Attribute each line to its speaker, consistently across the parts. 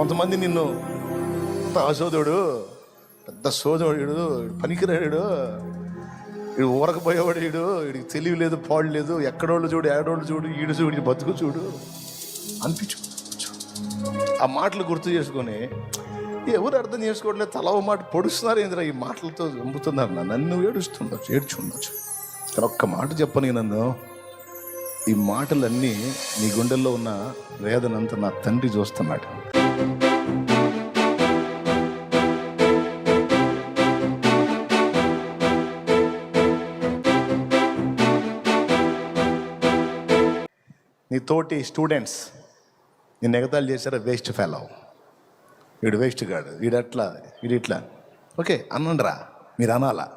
Speaker 1: కొంతమంది నిన్ను పెద్ద అసోదోడు పెద్ద సోదోడు పనికిరాడు వీడు ఊరకపోయేవాడు వీడు వీడికి తెలివి లేదు పాడు లేదు ఎక్కడోళ్ళు చూడు ఏడోళ్ళు చూడు ఈడు చూడు బతుకు చూడు అనిపించు ఆ మాటలు గుర్తు చేసుకొని ఎవరు అర్థం చేసుకోవట్లేదు తల మాట పొడుస్తున్నారు ఏందిరా ఈ మాటలతో చంపుతున్నారు నన్ను నన్ను ఏడుస్తుండొచ్చు ఏడ్చుండొచ్చు. కానీ ఒక్క మాట చెప్పని నన్ను ఈ మాటలన్నీ నీ గుండెల్లో ఉన్న వేదనంతా నా తండ్రి చూస్తున్నాడు. నీ తోటి స్టూడెంట్స్ నేను ఎగతాలు చేశారా? వేస్ట్ ఫెలో వీడు వేస్ట్ కాడు వీడు అట్లా వీడు ఇట్లా. ఓకే అనండిరా మీరు అనాలా?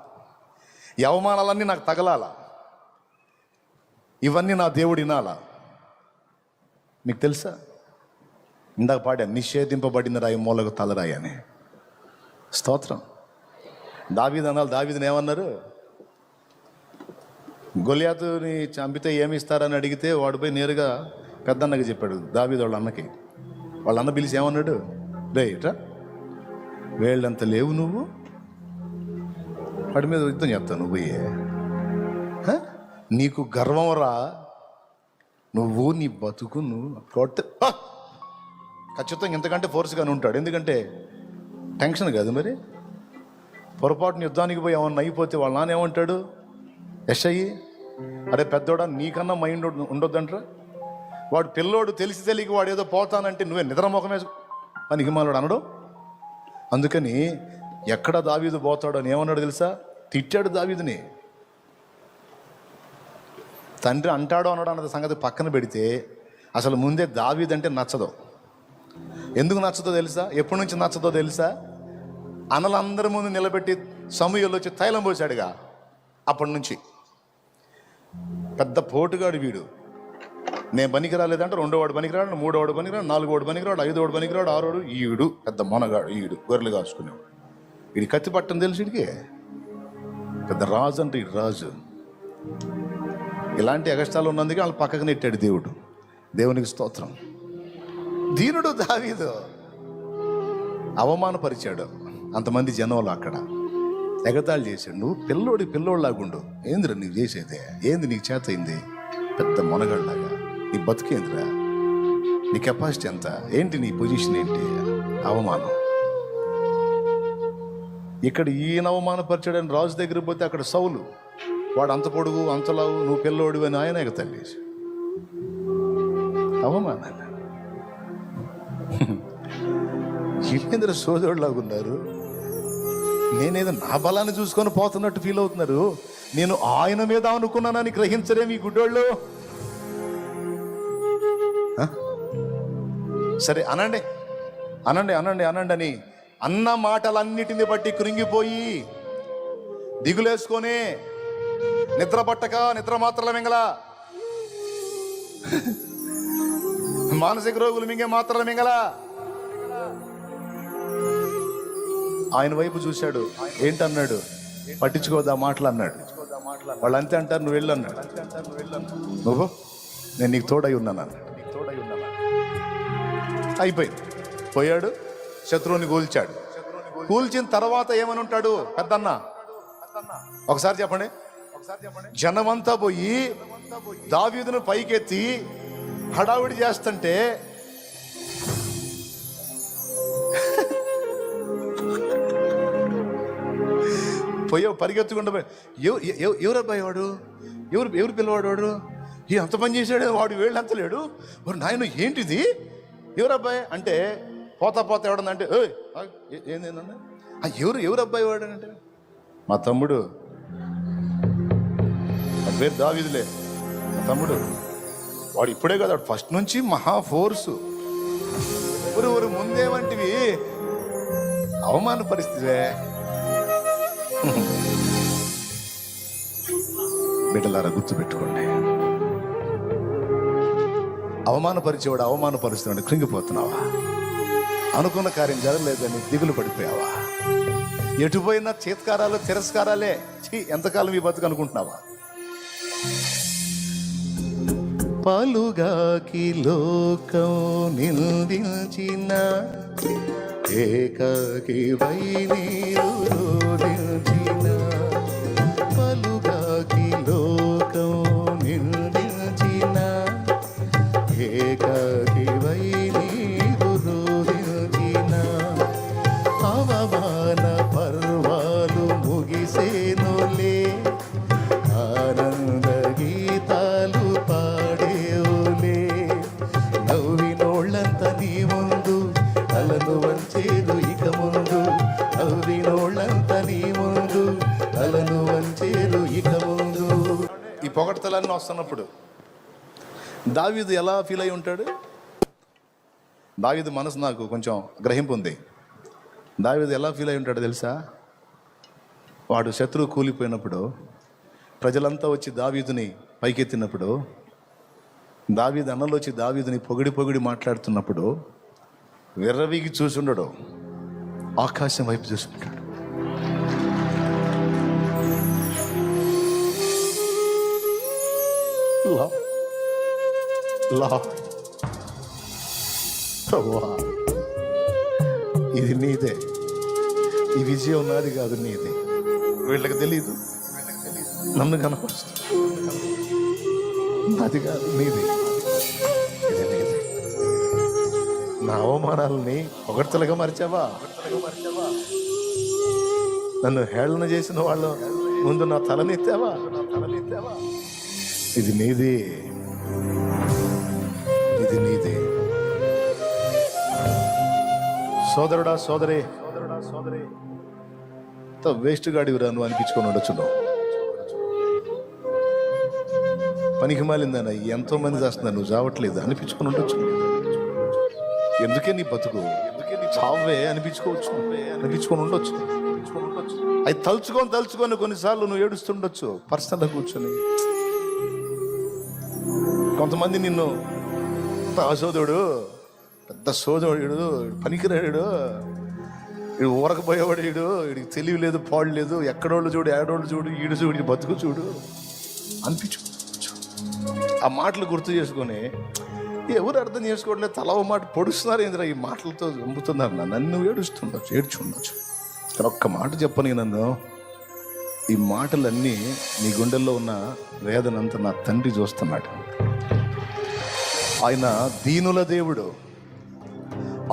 Speaker 1: ఈ అవమానాలన్నీ నాకు తగలాలా? ఇవన్నీ నా దేవుడు వినాలా? మీకు తెలుసా? ఇందాక పాడా నిషేధింపబడిన రాయి మూలకు తలరాయి అని. స్తోత్రం. దావీద్ అన్నారు దావీదని ఏమన్నారు? గొలియాతుని చంపితే ఏమి ఇస్తారని అడిగితే వాడు పోయి నేరుగా పెద్దన్నకి చెప్పాడు దావీద్ వాళ్ళ అన్నకి. వాళ్ళ అన్న పిలిచి ఏమన్నాడు? రే ఇట్రా వేళ్ళంత లేవు నువ్వు? వాడి మీద యుద్ధం చెప్తావు నువ్వు ఏ నీకు గర్వం రా. నువ్వు నీ బతుకు నువ్వు కొట్ట ఖచ్చితంగా ఇంతకంటే ఫోర్స్గానే ఉంటాడు. ఎందుకంటే టెన్షన్ కాదు మరి. పొరపాటున యుద్ధానికి పోయి ఏమన్నా అయిపోతే వాళ్ళ నాన్న ఏమంటాడు? ఎస్ అయ్యి అరే పెద్దోడా నీకన్నా మైండ్ ఉండొద్దంట్రా. వాడు పిల్లోడు తెలిసి తెలియక వాడు ఏదో పోతానంటే నువ్వే నిద్రముఖం అని హిమాలయుడు అనడు. అందుకని ఎక్కడ దావీదు పోతాడు అని ఏమన్నాడు తెలుసా? తిట్టాడు దావీదుని. తండ్రి అంటాడో అన్నాడు అన్నది సంగతి పక్కన పెడితే అసలు ముందే దావీదంటే నచ్చదు. ఎందుకు నచ్చదో తెలుసా? ఎప్పటి నుంచి నచ్చదో తెలుసా? అనలందరి ముందు నిలబెట్టి సమయంలో వచ్చి తైలం పోసాడుగా అప్పటి నుంచి. పెద్ద పోటుగాడు వీడు. నేను పనికి రాలేదంటే రెండో వాడు పనికిరాడు మూడోవాడు పనికిరాడు నాలుగోడు పనికిరాడు ఐదోడు పనికిరాడు ఆరోడు ఈడు పెద్ద మొనగాడు ఈడు గొర్రెలు కాసుకునేవాడు. వీడి కత్తి పట్టం తెలుసు వీడికి? పెద్ద రాజు అంటే ఈ రాజు. ఇలాంటి అగస్టాలు ఉన్నందుకే వాళ్ళు పక్కకు నెట్టాడు దేవుడు. దేవునికి స్తోత్రం. దీనుడు దావీదు. అవమానపరిచాడు. అంతమంది జనంలో అక్కడ. ఎగతాళి చేశాడు. నువ్వు పిల్లోడి పిల్లోడిలాగుండు ఏందిరా నీకు చేసేది? ఏంది నీకు చేత అయింది? పెద్ద మొనగాళ్ళలాగా. నీ బతికేందిరా నీ కెపాసిటీ ఎంత? ఏంటి నీ పొజిషన్ ఏంటి? అవమానం. ఇక్కడ ఈయన అవమానపరిచాడని రాజు దగ్గర పోతే అక్కడ సౌలు వాడు అంత పొడుగు అంతలావు నువ్వు పిల్లోడు అని ఆయన ఎగతాళి చేశాడు. అవమానాలు. ఏంద్ర సోదరులాగా ఉన్నారు. నేనేదో నా బలాన్ని చూసుకొని పోతున్నట్టు ఫీల్ అవుతున్నారు. నేను ఆయన మీద అనుకున్నానని గ్రహించరే మీ గుడ్డోళ్ళు. సరే అనండి. అనండి అనండి అనండి అని అన్న మాటలన్నిటిని బట్టి కృంగిపోయి దిగులేసుకొని నిద్ర పట్టక నిద్ర మాత్రల మింగల మానసిక రోగులు మింగే మాత్రల మింగల ఆయన వైపు చూశాడు. ఏంటన్నాడు? పట్టించుకోదా మాటలు అన్నాడు వాళ్ళు అంతే అంటారు నువ్వు వెళ్ళు అన్నాడు నువ్వు? నేను నీకు తోడై ఉన్నాను అన్నాడు అయిపోయింది. పోయాడు శత్రువుని కూల్చాడు కూల్చిన తర్వాత ఏమని ఉంటాడు? పెద్దన్న. ఒకసారి చెప్పండి. జనమంతా పోయి దావీదును పైకెత్తి హడావిడి చేస్తుంటే పోయావు పరిగెత్తుకుంటూ ఎవరు అబ్బాయి వాడు? ఎవరు ఎవరు పిల్లవాడు వాడు? ఈ అంత పని చేశాడు? వాడు వేళ్ళు అంతలేడు మరి నాయన ఏంటిది? ఎవరు అబ్బాయి? అంటే పోతా పోతా ఎవడనంటే అంటే ఏ- ఏందేందన్న ఆ ఎవరు ఎవరు అబ్బాయి వాడు? అంటే మా తమ్ముడు. నా పేరు దావిదిలే. మా తమ్ముడు. వాడు ఇప్పుడే కదా వాడు ఫస్ట్ నుంచి మహా ఫోర్సు. ఊరు ఊరు ముందే వంటివి. అవమాన పరిస్థితిలే. బిడ్డలారా గుర్తుపెట్టుకోండి. అవమానపరిచేవాడు అవమానపరుస్తున్నాడు కృంగిపోతున్నావా? అనుకున్న కార్యం జరగలేదని దిగులు పడిపోయావా? ఎటుపోయినా చేత్కారాలు తిరస్కారాలే. ఛీ, ఎంతకాలం ఈ బతుకు అనుకుంటున్నావా? పలుగాకి లోకం నిందించిన ఏకాకి వై నీరు రోధించిన. వస్తున్నప్పుడు దావీదు ఎలా ఫీల్ అయి ఉంటాడు? దావీదు మనసు నాకు కొంచెం గ్రహింపు ఉంది. దావీదు ఎలా ఫీల్ అయి ఉంటాడో తెలుసా? వాడు శత్రువు కూలిపోయినప్పుడు ప్రజలంతా వచ్చి దావీదుని పైకెత్తినప్పుడు దావీదు అన్నలు వచ్చి దావీదుని పొగిడి పొగిడి మాట్లాడుతున్నప్పుడు విర్రవీగి చూసుండడు ఆకాశం వైపు చూసుకుంటాడు లా ప్రభువా, ఇది నీదే. ఈ విజయం నాది కాదు నీదే. వీళ్ళకి తెలియదు నన్ను కనపరుస్తుంది. నాది కాదు నీదే. ఇది నీది. నా అవమానాలని ఒకటితలుగా మరిచావా? నన్ను హేళన చేసిన వాళ్ళు ముందు నా తలనెత్తావా ఇది నీది. సోదరుడా సోదరే. సోదరుడా సోదరే వేస్ట్ గాడివిరా నువ్వు అనిపించుకొని ఉండొచ్చు నువ్వు పనికి మాలిందన్న ఎంతో మంది చేస్తున్నారు నువ్వు చావట్లేదు అనిపించుకొని ఉండొచ్చు ఎందుకే నీ బతుకు? ఎందుకే నీ చావే అనిపించుకోవచ్చు. అనిపించుకొని ఉండొచ్చు. అది తలుచుకొని తలుచుకొని కొన్నిసార్లు నువ్వు ఏడుస్తుండొచ్చు పర్సనల్గా కూర్చొని. కొంతమంది నిన్ను సోదరుడు పెద్ద సోదరుడు పనికిరాడు వీడు ఊరకపోయేవాడు వీడు వీడికి తెలివి లేదు పాడు లేదు. ఎక్కడోళ్ళు చూడు ఏడోళ్ళు చూడు ఈడు చూడు బతుకు చూడు. అనిపించు ఆ మాటలు గుర్తు చేసుకొని ఎవరు అర్థం చేసుకోవట్లేదు తల మాట పొడుస్తున్నారు ఏంద్రా ఈ మాటలతో చంపుతున్నారు నన్ను? నన్ను ఏడుస్తుండొచ్చు ఏడ్చుండొచ్చు. కానీ ఒక్క మాట చెప్పని నన్ను ఈ మాటలన్నీ నీ గుండెల్లో ఉన్న వేదనంతా నా తండ్రి చూస్తున్నాడు. ఆయన దీనుల దేవుడు.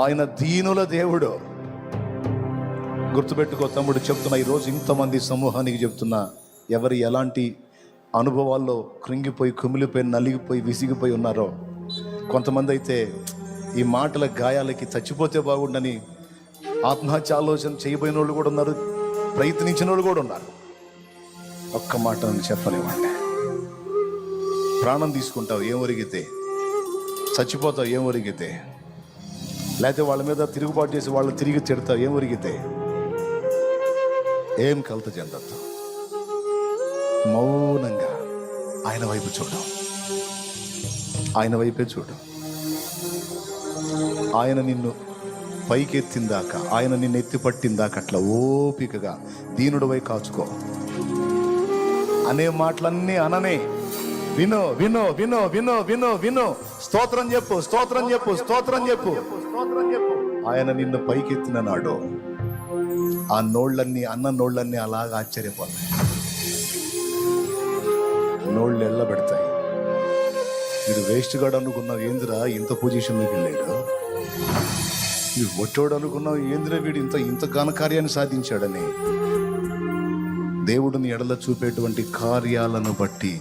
Speaker 1: ఆయన దీనుల దేవుడు. గుర్తుపెట్టుకో తమ్ముడు చెప్తున్నా ఈరోజు ఇంతమంది సమూహానికి చెప్తున్నా ఎవరు ఎలాంటి అనుభవాల్లో కృంగిపోయి కుమిలిపోయి నలిగిపోయి విసిగిపోయి ఉన్నారో. కొంతమంది అయితే ఈ మాటల గాయాలకి చచ్చిపోతే బాగుండని ఆత్మహత్య ఆలోచన చేయబోయిన వాళ్ళు కూడా ఉన్నారు ప్రయత్నించిన వాళ్ళు కూడా ఉన్నారు. ఒక్క మాట నన్ను చెప్పనివ్వండి. ప్రాణం తీసుకుంటావు ఏం ఒరిగితే చచ్చిపోతావు ఏం ఒరిగితే లేకపోతే వాళ్ళ మీద తిరుగుబాటు చేసి వాళ్ళు తిరిగి తిడతావు ఏం ఒరిగితే? ఏం కలత చెందద్దు. మౌనంగా ఆయన వైపు చూడడం. ఆయన వైపే చూడడం. ఆయన నిన్ను పైకెత్తిందాక ఆయన నిన్ను ఎత్తి పట్టిందాక అట్లా ఓపికగా దీనుడివై కాచుకో. అనే మాటలన్నీ అననే. విను విను విను విను విను విను. స్తోత్రం చెప్పు స్తోత్రం చెప్పు స్తోత్రం చెప్పు. ఆయన నిన్ను పైకెత్తిన నాడు ఆ నోళ్ళన్నీ అన్న నోళ్ళన్నీ అలాగా ఆశ్చర్యపోతాయి. నోళ్ళు ఎళ్ళబెడతాయి మీరు వేస్ట్ గాడు అనుకున్నావు ఏందిరా ఇంత పొజిషన్లోకి వెళ్ళాడు? వీడు ఒట్టోడు అనుకున్నావు ఏందిరా వీడు ఇంత ఇంత ఘనకార్యాన్ని సాధించాడని? దేవుడిని ఎడల చూపేటువంటి కార్యాలను బట్టి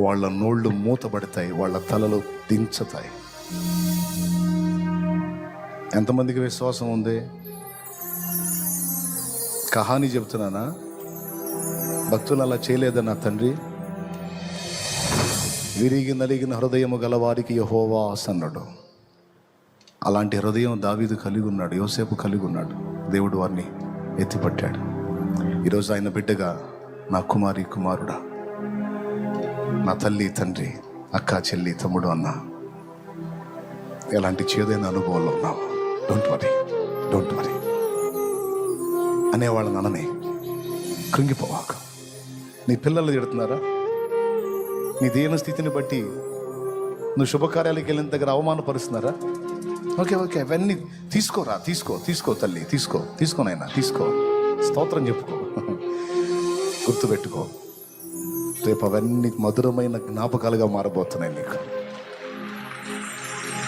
Speaker 1: వాళ్ళ నోళ్ళు మూతబడతాయి వాళ్ళ తలలు దించుతాయి. ఎంతమందికి విశ్వాసం ఉంది? కహాని చెబుతున్నానా? భక్తులు అలా చేయలేదా నా తండ్రి? విరిగి నలిగిన హృదయము గలవారికి యహోవా అసన్నాడు అలాంటి హృదయం దావీదు కలిగి ఉన్నాడు యోసేపు కలిగి ఉన్నాడు. దేవుడు వారిని ఎత్తిపట్టాడు. ఈరోజు ఆయన బిడ్డగా నా కుమారి కుమారుడా నా తల్లి తండ్రి అక్క చెల్లి తమ్ముడు అన్న ఎలాంటి చేదైన అనుభవంలో ఉన్నావు? డోంట్ వరీ డోంట్ వరీ అనేవాళ్ళని అననే కృంగిపోవాక. నీ పిల్లలు తిడుతున్నారా? నీ దీన స్థితిని బట్టి నువ్వు శుభకార్యాలకు వెళ్ళిన దగ్గర అవమానపరుస్తున్నారా? Okay okay. అవన్నీ తీసుకోరా తీసుకో తీసుకో తల్లి తీసుకో తీసుకోనైనా తీసుకో. స్తోత్రం చెప్పుకో. గుర్తుపెట్టుకో. రేపు అవన్నీ మధురమైన జ్ఞాపకాలుగా మారబోతున్నాయి నీకు.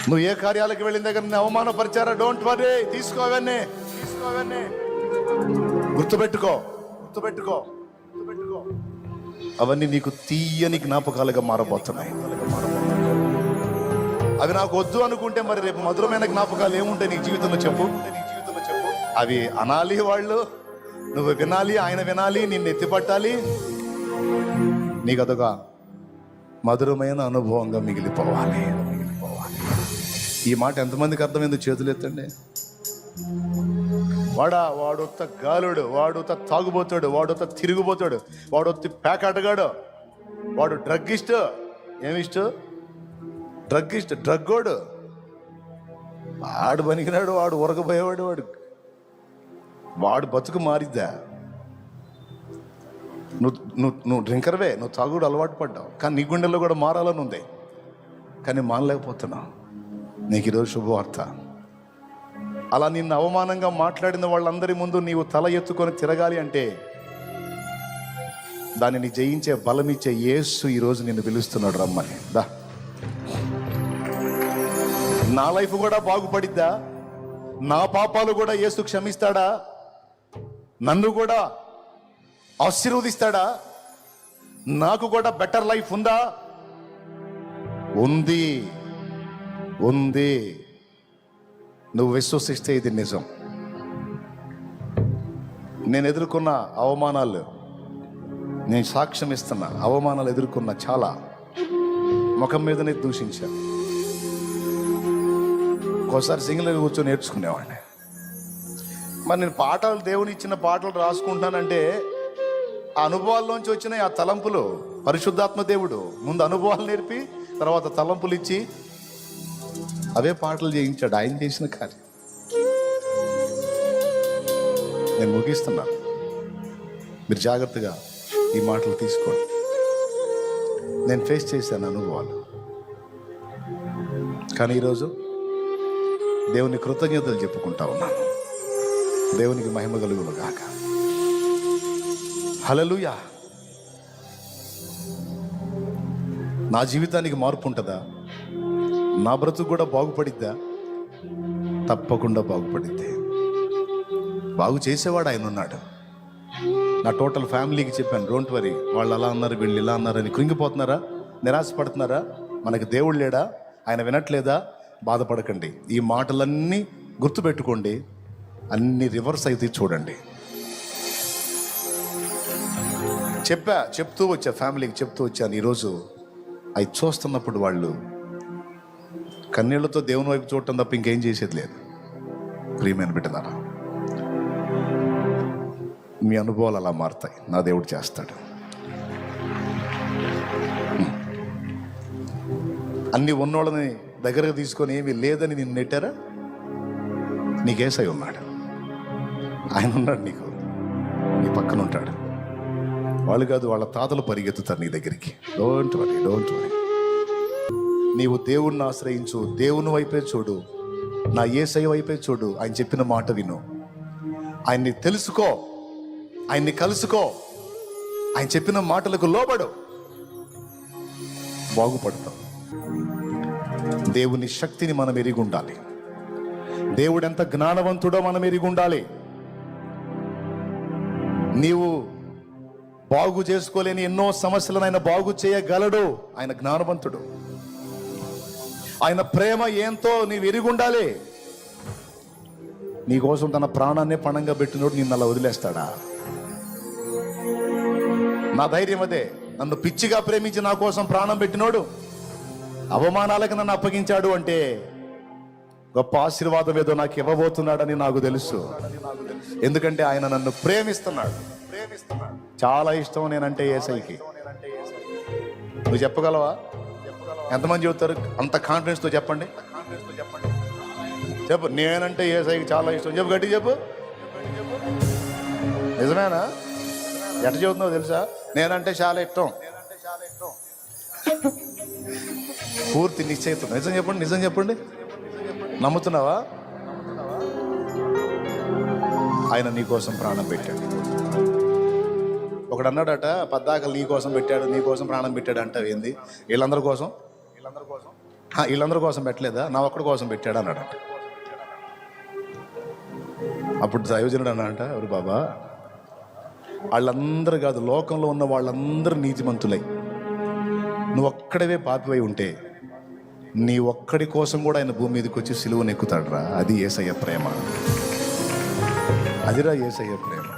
Speaker 1: నువ్వు ఏ కార్యాలకు వెళ్ళిన దగ్గర నిన్ను అవమానపరిచారా? డోంట్ వరీ తీసుకోవన్నీ తీసుకోవన్నీ గుర్తుపెట్టుకో. గుర్తుపెట్టుకో. గుర్తుపెట్టుకో. అవన్నీ నీకు తీయని జ్ఞాపకాలుగా మారబోతున్నాయి. అవి నాకు వద్దు అనుకుంటే మరి రేపు మధురమైన జ్ఞాపకాలు ఏముంటాయి నీ జీవితంలో చెప్పు? నీ జీవితంలో చెప్పు అవి అనాలి వాళ్ళు. నువ్వు వినాలి ఆయన వినాలి నిన్ను ఎత్తిపట్టాలి. నీకు అదొక మధురమైన అనుభవంగా మిగిలిపోవాలి. ఈ మాట ఎంతమందికి అర్థమైంది చేతులు ఎత్తండి. వాడా వాడొత్త గాలుడు వాడొత్త తాగుబోతాడు వాడొత్త తిరిగిపోతాడు వాడొత్తి ప్యాకాటగాడు వాడు డ్రగ్ ఇష్ట. ఏమిష్ట డ్రగ్ ఇష్ట డ్రగ్గోడు వాడు. పనికినాడు వాడు ఉరకపోయేవాడు వాడు. వాడు బతుకు మారిద్దా? నువ్వు నువ్వు నువ్వు డ్రింకర్వే నువ్వు తాగుడు అలవాటు పడ్డావు. కానీ నీ గుండెల్లో కూడా మారాలని ఉంది. కానీ మానలేకపోతున్నావు. నీకు ఈరోజు శుభవార్త. అలా నిన్ను అవమానంగా మాట్లాడిన వాళ్ళందరి ముందు నీవు తల ఎత్తుకొని తిరగాలి అంటే దానిని జయించే బలమిచ్చే యేసు ఈరోజు నిన్ను పిలుస్తున్నాడు రమ్మని. దా. నా లైఫ్ కూడా బాగుపడిద్దా? నా పాపాలు కూడా యేసు క్షమిస్తాడా? నన్ను కూడా ఆశీర్వదిస్తాడా? నాకు కూడా బెటర్ లైఫ్ ఉందా? ఉంది. ఉంది. నువ్వు విశ్వసిస్తే ఇది నిజం. నేను ఎదుర్కొన్న అవమానాలు నేను సాక్ష్యం ఇస్తున్నా అవమానాలు ఎదుర్కొన్న చాలా ముఖం మీదనే దూషించా. ఒకసారి సింగిల్ కూర్చొని నేర్చుకునేవాడిని. మరి నేను పాటలు దేవుని ఇచ్చిన పాటలు రాసుకుంటానంటే ఆ అనుభవాల్లోంచి వచ్చిన ఆ తలంపులు. పరిశుద్ధాత్మ దేవుడు ముందు అనుభవాలు నేర్పి తర్వాత తలంపులు ఇచ్చి అవే పాటలు చేయించాడు. ఆయన చేసిన కార్యం. నేను ముగిస్తున్నాను మీరు జాగ్రత్తగా ఈ మాటలు తీసుకోండి. నేను ఫేస్ చేశాను అనుభవాలు. కానీ ఈరోజు దేవుని కృతజ్ఞతలు చెప్పుకుంటా ఉన్నాను. దేవునికి మహిమ కలుగును గాక. హలలుయా నా జీవితానికి మార్పు ఉంటుందా? నా బ్రతుకు కూడా బాగుపడిద్దా? తప్పకుండా బాగుపడిద్ది. బాగు చేసేవాడు ఆయన ఉన్నాడు. నా టోటల్ ఫ్యామిలీకి చెప్పాను డోంట్ వరీ వాళ్ళు అలా అన్నారు వీళ్ళు ఇలా అన్నారని కృంగిపోతున్నారా? నిరాశపడుతున్నారా? మనకు దేవుడు లేడా? ఆయన వినట్లేదా? బాధపడకండి. ఈ మాటలన్నీ గుర్తుపెట్టుకోండి. అన్ని రివర్స్ అయితే చూడండి. చెప్పా చెప్తూ వచ్చా ఫ్యామిలీకి చెప్తూ వచ్చాను. ఈరోజు అవి చూస్తున్నప్పుడు వాళ్ళు కన్నీళ్ళతో దేవుని వైపు చూడటం తప్ప ఇంకేం చేసేది లేదు. ప్రియమైన బిడ్డలారా మీ అనుభవాలు అలా మారుతాయి. నా దేవుడు చేస్తాడు. అన్ని ఉన్నోళ్ళని దగ్గరకు తీసుకొని ఏమీ లేదని నిన్ను నెట్టారా? నీకేసై ఉన్నాడు. ఆయన ఉన్నాడు నీకు. నీ పక్కన ఉంటాడు. వాళ్ళు కాదు వాళ్ళ తాతలు పరిగెత్తుతారు నీ దగ్గరికి. డోంట్ వరీ డోంట్ వరీ నీవు దేవుణ్ణి ఆశ్రయించు దేవుని వైపే చూడు. నా ఏసై వైపే చూడు. ఆయన చెప్పిన మాట విను. ఆయన్ని తెలుసుకో. ఆయన్ని కలుసుకో. ఆయన చెప్పిన మాటలకు లోబడు. బాగుపడతాం దేవుని శక్తిని మనం ఎరిగి ఉండాలి. దేవుడు ఎంత జ్ఞానవంతుడో మనం ఎరిగి ఉండాలి. నీవు బాగు చేసుకోలేని ఎన్నో సమస్యలను ఆయన బాగు చేయగలడు. ఆయన జ్ఞానవంతుడు. ఆయన ప్రేమ ఏంతో నీవు ఎరిగి ఉండాలి. నీకోసం తన ప్రాణాన్ని పణంగా పెట్టినోడు నిన్ను అలా వదిలేస్తాడా? నా ధైర్యం అదే. నన్ను పిచ్చిగా ప్రేమించి నా కోసం ప్రాణం పెట్టినోడు అవమానాలకు నన్ను అప్పగించాడు అంటే గొప్ప ఆశీర్వాదం ఏదో నాకు ఇవ్వబోతున్నాడని నాకు తెలుసు. ఎందుకంటే ఆయన నన్ను ప్రేమిస్తున్నాడు ప్రేమిస్తున్నాడు. చాలా ఇష్టం నేనంటే ఏసైకి. నువ్వు చెప్పగలవా? ఎంతమంది చెబుతారు? అంత కాన్ఫిడెన్స్తో చెప్పండి. చెప్పు నేనంటే ఏసైకి చాలా ఇష్టం. చెప్పు గట్టి చెప్పు. నిజమేనా? ఎట్ట చెబుతున్నావు తెలుసా? నేనంటే చాలా ఇష్టం. పూర్తి నిశ్చయిత. నిజం చెప్పండి నిజం చెప్పండి. నమ్ముతున్నావా? ఆయన నీకోసం ప్రాణం పెట్టాడు. ఒకడు అన్నాడట పద్దాకలు నీ కోసం పెట్టాడు నీకోసం ప్రాణం పెట్టాడు అంటే ఏంది వీళ్ళందరి కోసం? వీళ్ళందరి కోసం? వీళ్ళందరి కోసం పెట్టలేదా? నా ఒక్కడి కోసం పెట్టాడు అన్నాడట అప్పుడు దయోజనుడు అన్నాడట ఎవరు బాబా? వాళ్ళందరూ కాదు లోకంలో ఉన్న వాళ్ళందరూ నీతిమంతులై. నువ్వు ఒక్కడవే పాపివై ఉంటే నీ ఒక్కడి కోసం కూడా ఆయన భూమి మీదకి వచ్చి సిలువను ఎక్కుతాడురా. అది ఏసయ్య ప్రేమ. అదిరా ఏసయ్య ప్రేమ.